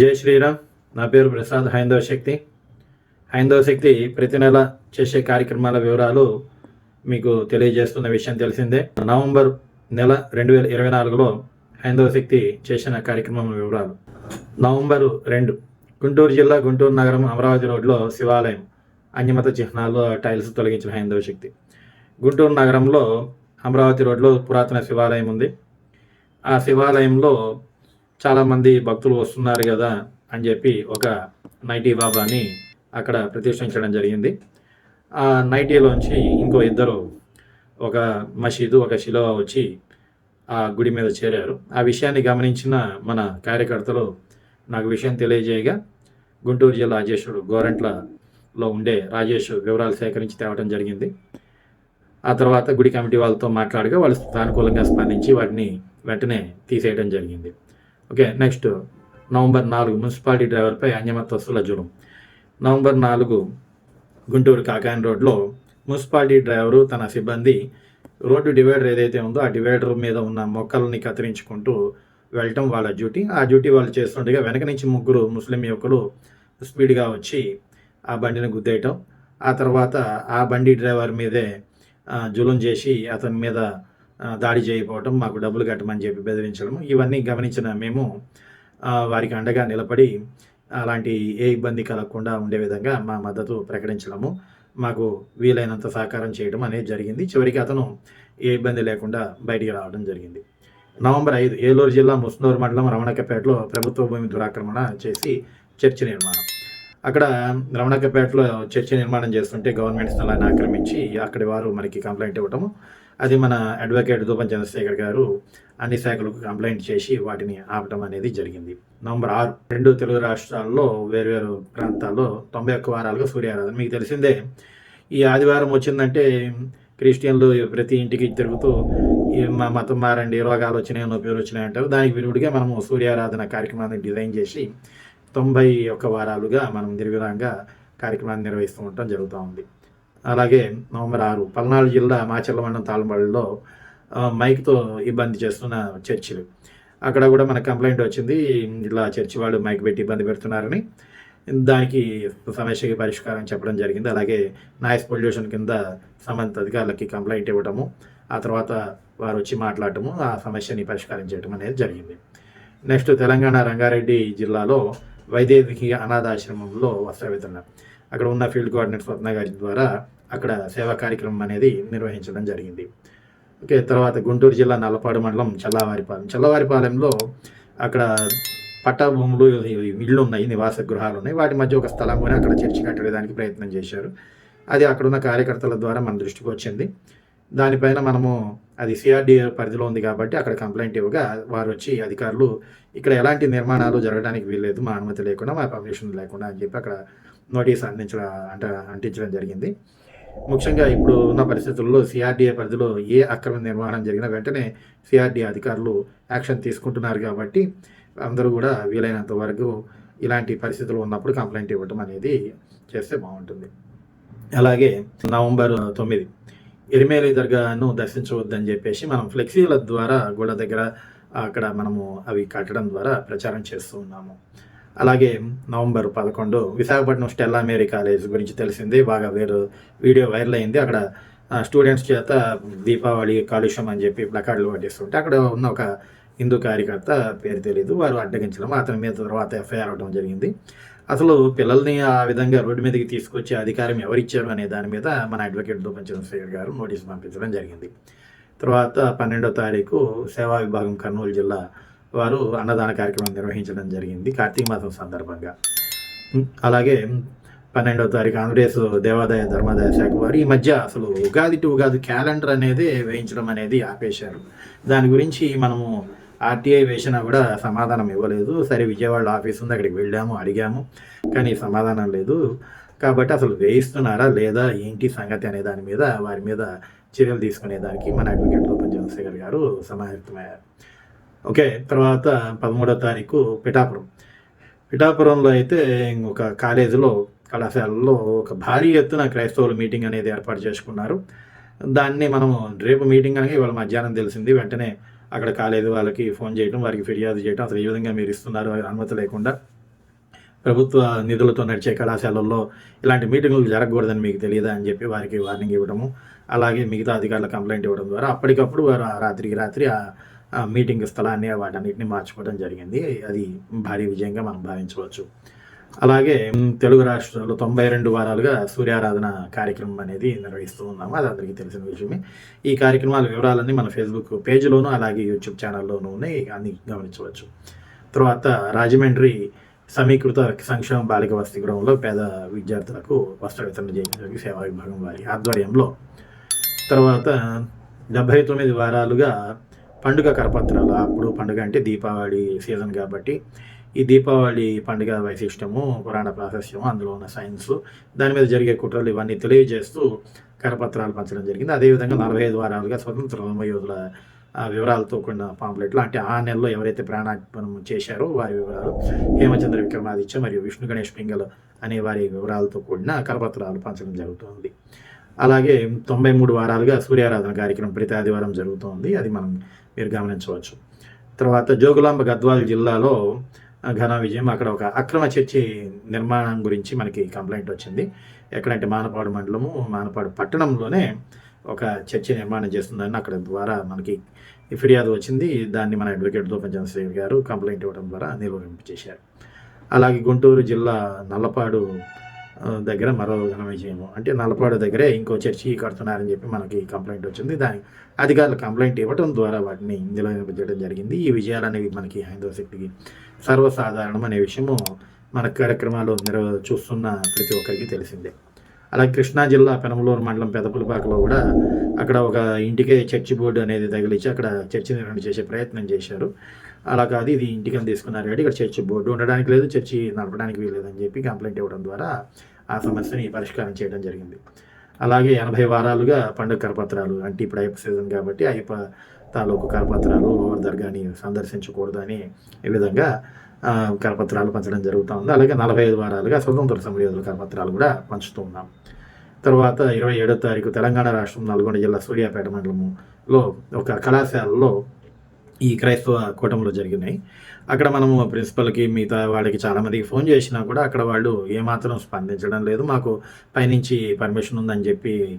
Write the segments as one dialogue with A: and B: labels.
A: జై శ్రీరామ్. నా పేరు ప్రసాద్ హైందవ శక్తి. హైందవ శక్తి ప్రతి నెల చేసే కార్యక్రమాల వివరాలు మీకు తెలియజేస్తున్న విషయం తెలిసిందే. నవంబర్ నెల రెండు వేల ఇరవై నాలుగులో హైందవ శక్తి చేసిన కార్యక్రమం వివరాలు. నవంబరు రెండు గుంటూరు జిల్లా గుంటూరు నగరం అమరావతి రోడ్లో శివాలయం అన్యమత చిహ్నాలు టైల్స్ తొలగించిన హైందవ శక్తి. గుంటూరు నగరంలో అమరావతి రోడ్లో పురాతన శివాలయం ఉంది. ఆ శివాలయంలో చాలామంది భక్తులు వస్తున్నారు కదా అని చెప్పి ఒక నైటీ బాబాని అక్కడ ప్రతిష్ఠించడం జరిగింది. ఆ నైటీలోంచి ఇంకో ఇద్దరు ఒక మసీదు ఒక శిలువ వచ్చి ఆ గుడి మీద చేరారు. ఆ విషయాన్ని గమనించిన మన కార్యకర్తలు నాకు విషయం తెలియజేయగా గుంటూరు జిల్లా అధ్యక్షుడు గోరంట్లలో ఉండే రాజేష్ వివరాలు సేకరించి తేవడం జరిగింది. ఆ తర్వాత గుడి కమిటీ వాళ్ళతో మాట్లాడగా వాళ్ళు సానుకూలంగా స్పందించి వాటిని వెంటనే తీసేయడం జరిగింది. ఓకే నెక్స్ట్ నవంబర్ నాలుగు మున్సిపాలిటీ డ్రైవర్పై అన్యమతస్తుల జులుం. నవంబర్ నాలుగు గుంటూరు కాకాని రోడ్లో మున్సిపాలిటీ డ్రైవరు తన సిబ్బంది రోడ్డు డివైడర్ ఏదైతే ఉందో ఆ డివైడర్ మీద ఉన్న మొక్కల్ని కత్తిరించుకుంటూ వెళ్ళటం వాళ్ళ డ్యూటీ. ఆ డ్యూటీ వాళ్ళు చేస్తుండగా వెనక నుంచి ముగ్గురు ముస్లిం యువకులు స్పీడ్గా వచ్చి ఆ బండిని గుద్దేయటం. ఆ తర్వాత ఆ బండి డ్రైవర్ మీదే జులం చేసి అతని మీద దాడి చేయకపోవటం మాకు డబ్బులు కట్టమని చెప్పి బెదిరించడం ఇవన్నీ గమనించిన మేము వారికి అండగా నిలబడి అలాంటి ఏ ఇబ్బంది కలగకుండా ఉండే విధంగా మా మద్దతు ప్రకటించడము మాకు వీలైనంత సహకారం చేయడం అనేది జరిగింది. చివరికి అతను ఏ ఇబ్బంది లేకుండా బయటికి రావడం జరిగింది. నవంబర్ ఐదు ఏలూరు జిల్లా ముస్నూరు మండలం రమణకపేటలో ప్రభుత్వ భూమి దురాక్రమణ చేసి చర్చి నిర్మాణం. అక్కడ రమణకపేటలో చర్చి నిర్మాణం చేస్తుంటే గవర్నమెంట్ స్థలాన్ని ఆక్రమించి అక్కడి వారు మనకి కంప్లైంట్ ఇవ్వటము అది మన అడ్వకేట్ దూపం చంద్రశేఖర్ గారు అన్ని శాఖలకు కంప్లైంట్ చేసి వాటిని ఆపటం అనేది జరిగింది. నవంబర్ ఆరు. రెండు తెలుగు రాష్ట్రాల్లో వేరువేరు ప్రాంతాల్లో తొంభై ఒక్క వారాలుగా సూర్యారాధన. మీకు తెలిసిందే ఈ ఆదివారం వచ్చిందంటే క్రిస్టియన్లు ప్రతి ఇంటికి తిరుగుతూ ఈ మా మతం మారండి రోగాలు వచ్చినాయి నొప్పులు వచ్చినాయి అంటారు. దానికి విరుడుగా మనము సూర్యారాధన కార్యక్రమాన్ని డిజైన్ చేసి తొంభై ఒక్క వారాలుగా మనం నిర్విధంగా కార్యక్రమాన్ని నిర్వహిస్తూ ఉండటం జరుగుతూ ఉంది. అలాగే నవంబర్ ఆరు పల్నాడు జిల్లా మాచర్ల మండలం తాళంబడిలో మైక్తో ఇబ్బంది చేస్తున్న చర్చిలు. అక్కడ కూడా మనకు కంప్లైంట్ వచ్చింది ఇలా చర్చి వాళ్ళు మైక్ పెట్టి ఇబ్బంది పెడుతున్నారని. దానికి సమస్యకి పరిష్కారం చెప్పడం జరిగింది. అలాగే నాయిస్ పొల్యూషన్ కింద సంబంధిత అధికారులకి కంప్లైంట్ ఇవ్వటము ఆ తర్వాత వారు వచ్చి మాట్లాడటము ఆ సమస్యని పరిష్కారం చేయటం అనేది జరిగింది. నెక్స్ట్ తెలంగాణ రంగారెడ్డి జిల్లాలో వైదేహిక అనాథాశ్రమంలో వస్త్ర వితరణ అక్కడ ఉన్న ఫీల్డ్ కోఆర్డినేటర్ స్వప్న గారి ద్వారా అక్కడ సేవా కార్యక్రమం అనేది నిర్వహించడం జరిగింది. ఓకే తర్వాత గుంటూరు జిల్లా నల్లపాడు మండలం చల్లవారిపాలెం. చల్లవారిపాలెంలో అక్కడ పట్టా భూములు ఇళ్ళు ఉన్నాయి నివాస గృహాలు ఉన్నాయి వాటి మధ్య ఒక స్థలం కూడా అక్కడ చర్చి కట్టడానికి ప్రయత్నం చేశారు. అది అక్కడున్న కార్యకర్తల ద్వారా మన దృష్టికి వచ్చింది. దానిపైన మనము అది సిఆర్డీఏ పరిధిలో ఉంది కాబట్టి అక్కడ కంప్లైంట్ ఇవ్వగా వారు వచ్చి అధికారులు ఇక్కడ ఎలాంటి నిర్మాణాలు జరగడానికి వీల్లేదు మా అనుమతి లేకుండా మా పర్మిషన్ లేకుండా అని చెప్పి అక్కడ నోటీస్ అందించడం అంట అంటించడం జరిగింది. ముఖ్యంగా ఇప్పుడు ఉన్న పరిస్థితుల్లో సిఆర్డీఏ పరిధిలో ఏ అక్రమ నిర్మాణం జరిగినా వెంటనే సిఆర్డీఏ అధికారులు యాక్షన్ తీసుకుంటున్నారు కాబట్టి అందరూ కూడా వీలైనంత వరకు ఇలాంటి పరిస్థితులు ఉన్నప్పుడు కంప్లైంట్ ఇవ్వటం అనేది చేస్తే బాగుంటుంది. అలాగే నవంబర్ తొమ్మిది ఎరిమేలి దర్గాను దర్శించవద్దని చెప్పేసి మనం ఫ్లెక్సీల ద్వారా గోడ దగ్గర అక్కడ మనము అవి కట్టడం ద్వారా ప్రచారం చేస్తూ ఉన్నాము. అలాగే నవంబర్ పదకొండు విశాఖపట్నం స్టెల్లా మేరీ కాలేజ్ గురించి తెలిసింది బాగా వేరు వీడియో వైరల్ అయింది. అక్కడ స్టూడెంట్స్ చేత దీపావళి కాలుష్యం అని చెప్పి ప్లకార్డులు పట్టిస్తుంటే అక్కడ ఉన్న ఒక హిందూ కార్యకర్త పేరు తెలియదు వారు అడ్డగించడం అతని మీద తర్వాత ఎఫ్ఐఆర్ అవడం జరిగింది. అసలు పిల్లల్ని ఆ విధంగా రోడ్డు మీదకి తీసుకొచ్చే అధికారం ఎవరిచ్చారు అనే దాని మీద మన అడ్వకేట్ దూపం చంద్రశేఖర్ గారు నోటీస్ పంపించడం జరిగింది. తర్వాత పన్నెండో తారీఖు సేవా విభాగం కర్నూలు జిల్లా వారు అన్నదాన కార్యక్రమం నిర్వహించడం జరిగింది కార్తీక మాసం సందర్భంగా. అలాగే పన్నెండవ తారీఖు ఆంధ్రప్రదేశ్ దేవాదాయ ధర్మాదాయ శాఖ వారు ఈ మధ్య అసలు ఉగాది టు ఉగాది క్యాలెండర్ అనేది వేయించడం అనేది ఆపేశారు. దాని గురించి మనము ఆర్టీఐ వేసినా కూడా సమాధానం ఇవ్వలేదు. సరే విజయవాడ ఆఫీస్ ఉంది అక్కడికి వెళ్ళాము అడిగాము కానీ సమాధానం లేదు. కాబట్టి అసలు వేయిస్తున్నారా లేదా ఏంటి సంగతి అనే దాని మీద వారి మీద చర్యలు తీసుకునే దానికి మన అడ్వకేట్ లోపం చంద్రశేఖర్ గారు సమాహితమయ్యారు. ఓకే తర్వాత పదమూడో తారీఖు పిఠాపురం. పిఠాపురంలో అయితే ఒక కాలేజీలో కళాశాలలో ఒక భారీ ఎత్తున క్రైస్తవుల మీటింగ్ అనేది ఏర్పాటు చేసుకున్నారు. దాన్ని మనం రేపు మీటింగ్ అనగా ఇవాళ మధ్యాహ్నం తెలిసింది. వెంటనే అక్కడ కాలేజీ వాళ్ళకి ఫోన్ చేయడం వారికి ఫిర్యాదు చేయడం అసలు ఏ విధంగా మీరు ఇస్తున్నారు అనుమతి లేకుండా ప్రభుత్వ నిధులతో నడిచే కళాశాలల్లో ఇలాంటి మీటింగులు జరగకూడదని మీకు తెలియదా అని చెప్పి వారికి వార్నింగ్ ఇవ్వడము అలాగే మిగతా అధికారుల కంప్లైంట్ ఇవ్వడం ద్వారా అప్పటికప్పుడు వారు ఆ రాత్రికి రాత్రి ఆ మీటింగ్ స్థలాన్ని వాటన్నిటిని మార్చుకోవడం జరిగింది. అది భారీ విజయంగా మనం భావించవచ్చు. అలాగే తెలుగు రాష్ట్రాల్లో తొంభై రెండు వారాలుగా సూర్యారాధన కార్యక్రమం అనేది నిర్వహిస్తూ ఉన్నాము. అది అందరికీ తెలిసిన విషయమే. ఈ కార్యక్రమాల వివరాలన్నీ మన ఫేస్బుక్ పేజీలోనూ అలాగే యూట్యూబ్ ఛానల్లోనూ ఉన్నాయి. అన్ని గమనించవచ్చు. తర్వాత రాజమండ్రి సమీకృత సంక్షేమ బాలిక వసతి గృహంలో పేద విద్యార్థులకు వస్త్ర వితరణ చేయడానికి సేవా విభాగం వారి ఆధ్వర్యంలో. తర్వాత డెబ్బై తొమ్మిది వారాలుగా పండుగ కరపత్రాలు అప్పుడు పండుగ అంటే దీపావళి సీజన్ కాబట్టి ఈ దీపావళి పండుగ వైశిష్టము పురాణ ప్రాశస్యము అందులో ఉన్న సైన్స్ దాని మీద జరిగే కుట్రలు ఇవన్నీ తెలియజేస్తూ కరపత్రాలు పంచడం జరిగింది. అదేవిధంగా నలభై ఐదు వారాలుగా స్వతంత్ర యోధుల వివరాలతో కూడిన పాంప్లెట్లు అంటే ఆ నెలలో ఎవరైతే ప్రాణార్పణం చేశారో వారి వివరాలు హేమచంద్ర విక్రమాదిత్య మరియు విష్ణు గణేష్ పింగల్ అనే వారి వివరాలతో కూడిన కరపత్రాలు పంచడం జరుగుతుంది. అలాగే తొంభై మూడు వారాలుగా సూర్యారాధన కార్యక్రమం ప్రతి ఆదివారం జరుగుతోంది. అది మనం మీరు గమనించవచ్చు. తర్వాత జోగులాంబ గద్వాల్ జిల్లాలో ఘన విజయం. అక్కడ ఒక అక్రమ చర్చి నిర్మాణం గురించి మనకి కంప్లైంట్ వచ్చింది. ఎక్కడంటే మానపాడు మండలము మానపాడు పట్టణంలోనే ఒక చర్చి నిర్మాణం చేస్తుందని అక్కడ ద్వారా మనకి ఈ ఫిర్యాదు వచ్చింది. దాన్ని మన అడ్వకేట్ దూపం చంద్రశేఖర్ గారు కంప్లైంట్ ఇవ్వడం ద్వారా నిర్వహింపు చేశారు. అలాగే గుంటూరు జిల్లా నల్లపాడు దగ్గర మరో ఘన విజయము. అంటే నలపాడు దగ్గరే ఇంకో చర్చి కడుతున్నారని చెప్పి మనకి కంప్లైంట్ వచ్చింది. దాని అధికారులు కంప్లైంట్ ఇవ్వడం ద్వారా వాటిని ఇందులో చేయడం జరిగింది. ఈ విజయాలు అనేవి మనకి హైందవ శక్తికి సర్వసాధారణం అనే విషయము మన కార్యక్రమాలు నిర్వ చూస్తున్న ప్రతి ఒక్కరికి తెలిసిందే. అలాగే కృష్ణా జిల్లా పెనమలూరు మండలం పెదపులపాకలో కూడా అక్కడ ఒక ఇంటికే చర్చి బోర్డు అనేది తగిలించి అక్కడ చర్చి నిర్వహణ చేసే ప్రయత్నం చేశారు. అలా కాదు ఇది ఇంటికని తీసుకున్నారు కాబట్టి ఇక్కడ చర్చి బోర్డు ఉండడానికి లేదు చర్చి నడపడానికి వీలేదని చెప్పి కంప్లైంట్ ఇవ్వడం ద్వారా ఆ సమస్యని పరిష్కారం చేయడం జరిగింది. అలాగే ఎనభై వారాలుగా పండుగ కరపత్రాలు అంటే ఇప్పుడు అయ్యప్ప సీజన్ కాబట్టి అయ్యప్ప తాలూకు కరపత్రాలు ఓవర్ దర్గాని సందర్శించకూడదని ఈ విధంగా కరపత్రాలు పంచడం జరుగుతూ ఉంది. అలాగే నలభై ఐదు వారాలుగా స్వతంత్ర సమరయోధుల కరపత్రాలు కూడా పంచుతూ ఉన్నాం. తర్వాత ఇరవై ఏడో తారీఖు తెలంగాణ రాష్ట్రం నల్గొండ జిల్లా సూర్యాపేట మండలంలో ఒక కళాశాలలో ఈ క్రైస్తవ కూటమిలో జరిగినాయి. అక్కడ మనము ప్రిన్సిపల్కి మిగతా వాళ్ళకి చాలామందికి ఫోన్ చేసినా కూడా అక్కడ వాళ్ళు ఏమాత్రం స్పందించడం లేదు. మాకు పైనుంచి పర్మిషన్ ఉందని చెప్పి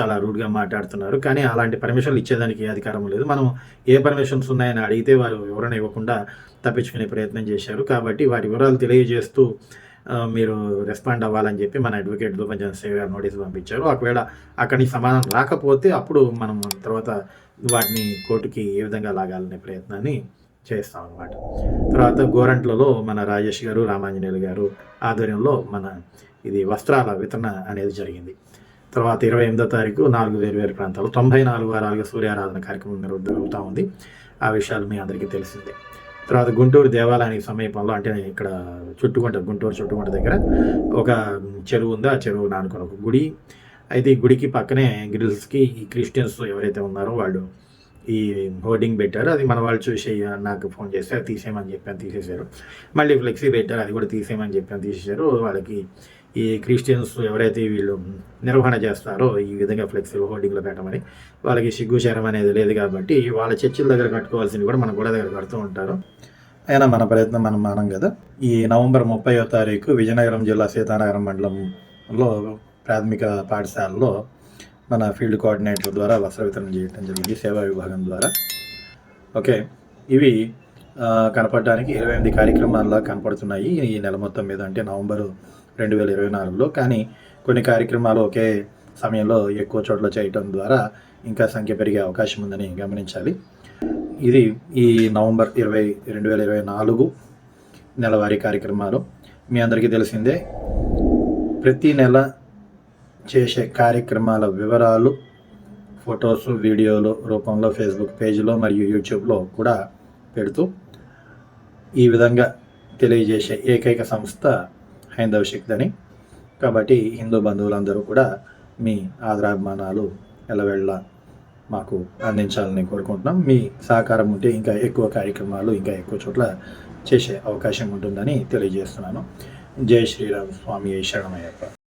A: చాలా రూడ్గా మాట్లాడుతున్నారు. కానీ అలాంటి పర్మిషన్లు ఇచ్చేదానికి అధికారం లేదు. మనం ఏ పర్మిషన్స్ ఉన్నాయని అడిగితే వారు వివరణ ఇవ్వకుండా తప్పించుకునే ప్రయత్నం చేశారు. కాబట్టి వాటి వివరాలు తెలియజేస్తూ మీరు రెస్పాండ్ అవ్వాలని చెప్పి మన అడ్వకేట్ కొంచెం చంద్రశేఖర్ గారు నోటీస్ పంపించారు. ఒకవేళ అక్కడికి సమాధానం రాకపోతే అప్పుడు మనం తర్వాత వాటిని కోర్టుకి ఏ విధంగా లాగాలనే ప్రయత్నాన్ని చేస్తాం అనమాట తర్వాత గోరంట్లలో మన రాజేష్ గారు రామాంజనేయులు గారు ఆధ్వర్యంలో మన ఇది వస్త్రాల వితరణ అనేది జరిగింది. తర్వాత ఇరవై ఎనిమిదో తారీఖు నాలుగు వేరు వేరు ప్రాంతాలు తొంభై నాలుగు వారాలుగా సూర్యారాధన కార్యక్రమం జరుగుతూ ఉంది. ఆ విషయాలు మీ అందరికీ తెలిసిందే. తర్వాత గుంటూరు దేవాలయానికి సమీపంలో అంటే ఇక్కడ చుట్టుకుంట గుంటూరు చుట్టుకుంట దగ్గర ఒక చెరువు ఉంది. ఆ చెరువు నానుకొని ఒక గుడి. అయితే ఈ గుడికి పక్కనే గ్రిల్స్కి ఈ క్రిస్టియన్స్ ఎవరైతే ఉన్నారో వాళ్ళు ఈ హోర్డింగ్ పెట్టారు. అది మన వాళ్ళు చూసి నాకు ఫోన్ చేస్తే అది తీసేయమని చెప్పాను తీసేశారు. మళ్ళీ ఫ్లెక్సీ పెట్టారు అది కూడా తీసేయమని చెప్పాను తీసేశారు. వాళ్ళకి ఈ క్రిస్టియన్స్ ఎవరైతే వీళ్ళు నిర్వహణ చేస్తారో ఈ విధంగా ఫ్లెక్సీ హోర్డింగ్లో పెట్టమని వాళ్ళకి సిగ్గుచారం అనేది లేదు కాబట్టి వాళ్ళ చర్చిల దగ్గర కట్టుకోవాల్సింది కూడా మన గుడ దగ్గర కడుతూ ఉంటారు. అయినా మన ప్రయత్నం మనం మానం కదా. ఈ నవంబర్ ముప్పైవ తారీఖు విజయనగరం జిల్లా సీతానగరం మండలంలో ప్రాథమిక పాఠశాలలో మన ఫీల్డ్ కోఆర్డినేటర్ ద్వారా వస్త్ర వితరణ చేయడం జరిగింది సేవా విభాగం ద్వారా. ఓకే ఇవి కనపడడానికి ఇరవై ఎనిమిది కార్యక్రమాల్లో కనపడుతున్నాయి ఈ నెల మొత్తం మీద. అంటే నవంబరు రెండు వేల ఇరవై నాలుగులో. కానీ కొన్ని కార్యక్రమాలు ఒకే సమయంలో ఎక్కువ చోట్ల చేయటం ద్వారా ఇంకా సంఖ్య పెరిగే అవకాశం ఉందని గమనించాలి. ఇది ఈ నవంబర్ ఇరవై రెండు వేల ఇరవై నాలుగు నెలవారీ కార్యక్రమాలు. మీ అందరికీ తెలిసిందే ప్రతి నెల చేసే కార్యక్రమాల వివరాలు ఫొటోస్ వీడియోలు రూపంలో ఫేస్బుక్ పేజీలో మరియు యూట్యూబ్లో కూడా పెడుతూ ఈ విధంగా తెలియజేసే ఏకైక సంస్థ హైందవ శక్తి అని. కాబట్టి హిందూ బంధువులందరూ కూడా మీ ఆదరాభిమానాలు ఎలవెళ్ళ మాకు అందించాలని కోరుకుంటున్నాం. మీ సహకారం ఉంటే ఇంకా ఎక్కువ కార్యక్రమాలు ఇంకా ఎక్కువ చోట్ల చేసే అవకాశం ఉంటుందని తెలియజేస్తున్నాను. జై శ్రీరామ్ స్వామి శరణమయ్యప్ప.